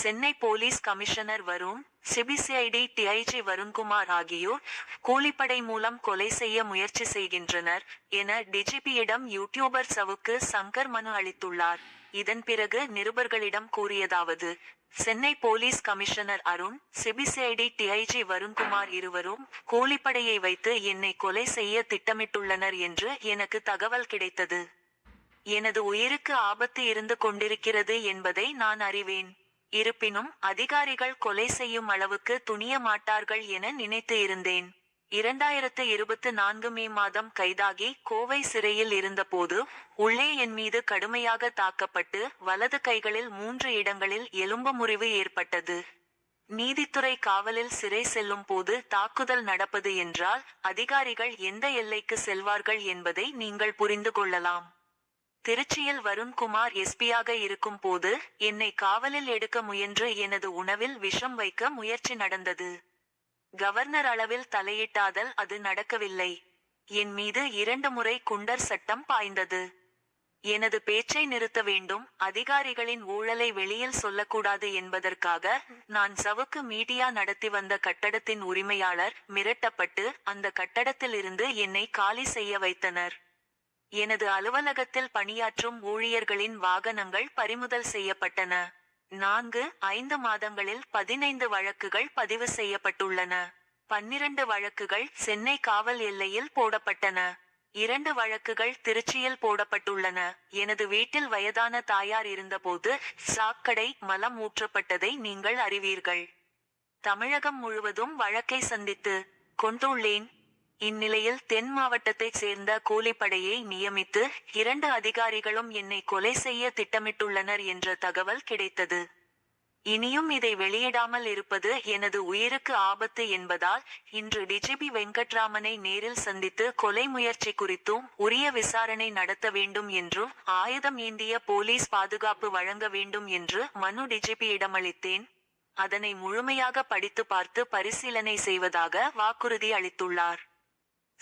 Chennai police commissioner Varun CBCID DIG Varunkumar ஆகியோர் கூலிப்படை மூலம் கொலை செய்ய முயற்சி செய்கின்றனர் என டிஜிபியிடம் யூடியூபர் சவுக்கு சங்கர் மனு அளித்துள்ளார். இதன் பிறகு நிருபர்களிடம் கூறியதாவது Chennai police commissioner Arun CBCID DIG Varunkumar இருவரும் கூலிப்படையை வைத்து என்னை கொலை செய்ய திட்டமிட்டுள்ளனர் என்று எனக்கு தகவல் கிடைத்தது. எனது உயிருக்கு ஆபத்து இருந்து கொண்டிருக்கிறது என்பதை நான் அறிவேன். இருப்பினும் அதிகாரிகள் கொலை செய்யும் அளவுக்கு துணிய மாட்டார்கள் என நினைத்து இருந்தேன். இரண்டாயிரத்து இருபத்து நான்கு மே மாதம் கைதாகி கோவை சிறையில் இருந்தபோது உள்ளே என் மீது கடுமையாக தாக்கப்பட்டு வலது கைகளில் மூன்று இடங்களில் எலும்பு முறிவு ஏற்பட்டது. நீதித்துறை காவலில் சிறை செல்லும் போது தாக்குதல் நடப்பது என்றால் அதிகாரிகள் எந்த எல்லைக்கு செல்வார்கள் என்பதை நீங்கள் புரிந்து கொள்ளலாம். திருச்சியில் வருண்குமார் எஸ்பியாக இருக்கும் போது என்னை காவலில் எடுக்க முயன்று எனது உணவில் விஷம் வைக்க முயற்சி நடந்தது. கவர்னர் அளவில் தலையிட்டாதல் அது நடக்கவில்லை. என் மீது இரண்டு முறை குண்டர் சட்டம் பாய்ந்தது. எனது பேச்சை நிறுத்த வேண்டும் அதிகாரிகளின் ஊழலை வெளியில் சொல்லக்கூடாது என்பதற்காக நான் சவுக்கு மீடியா நடத்தி வந்த கட்டடத்தின் உரிமையாளர் மிரட்டப்பட்டு அந்த கட்டடத்திலிருந்து என்னை காலி செய்ய வைத்தனர். எனது அலுவலகத்தில் பணியாற்றும் ஊழியர்களின் வாகனங்கள் பறிமுதல் செய்யப்பட்டன. நான்கு ஐந்து மாதங்களில் பதினைந்து வழக்குகள் பதிவு செய்யப்பட்டுள்ளன. பன்னிரண்டு வழக்குகள் சென்னை காவல் எல்லையில் போடப்பட்டன. இரண்டு வழக்குகள் திருச்சியில் போடப்பட்டுள்ளன. எனது வீட்டில் வயதான தாயார் இருந்தபோது சாக்கடை மலம் ஊற்றப்பட்டதை நீங்கள் அறிவீர்கள். தமிழகம் முழுவதும் வழக்கை சந்தித்து கொண்டுள்ளேன். இந்நிலையில் தென் மாவட்டத்தைச் சேர்ந்த கூலிப்படையை நியமித்து இரண்டு அதிகாரிகளும் என்னை கொலை செய்ய திட்டமிட்டுள்ளனர் என்ற தகவல் கிடைத்தது. இனியும் இதை வெளியிடாமல் இருப்பது எனது உயிருக்கு ஆபத்து என்பதால் இன்று டிஜிபி வெங்கட்ராமனை நேரில் சந்தித்து கொலை முயற்சி குறித்தும் உரிய விசாரணை நடத்த வேண்டும் என்றும் ஆயுதம் ஏந்திய போலீஸ் பாதுகாப்பு வழங்க வேண்டும் என்று மனு டிஜிபியிடம் அளித்தேன் அதனை முழுமையாக படித்து பார்த்து பரிசீலனை செய்வதாக வாக்குறுதி அளித்துள்ளார்.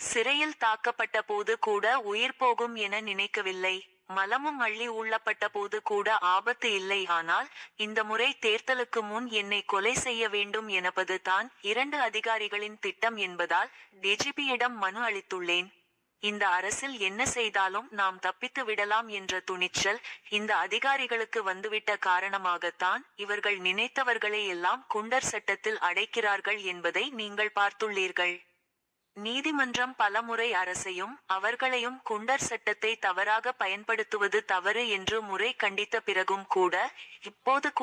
சிறையில் தாக்கப்பட்ட போது கூட உயிர் போகும் என நினைக்கவில்லை. மலமும் அள்ளி உள்ளப்பட்ட போது கூட ஆபத்து இல்லை. ஆனால் இந்த முறை தேர்தலுக்கு முன் என்னை கொலை செய்ய வேண்டும் எனப்பது தான் இரண்டு அதிகாரிகளின் திட்டம் என்பதால் டிஜிபியிடம் மனு அளித்துள்ளேன். இந்த அரசில் என்ன செய்தாலும் நாம் தப்பித்து விடலாம் என்ற துணிச்சல் இந்த அதிகாரிகளுக்கு வந்துவிட்ட காரணமாகத்தான் இவர்கள் நினைத்தவர்களை எல்லாம் குண்டர் சட்டத்தில் அடைக்கிறார்கள் என்பதை நீங்கள் பார்த்துள்ளீர்கள். நீதிமன்றம் பலமுறை அரசையும் அவர்களையும் குண்டர் சட்டத்தை தவறாக பயன்படுத்துவது தவறு என்று முறை கண்டித்த பிறகும் கூட இப்போது கூட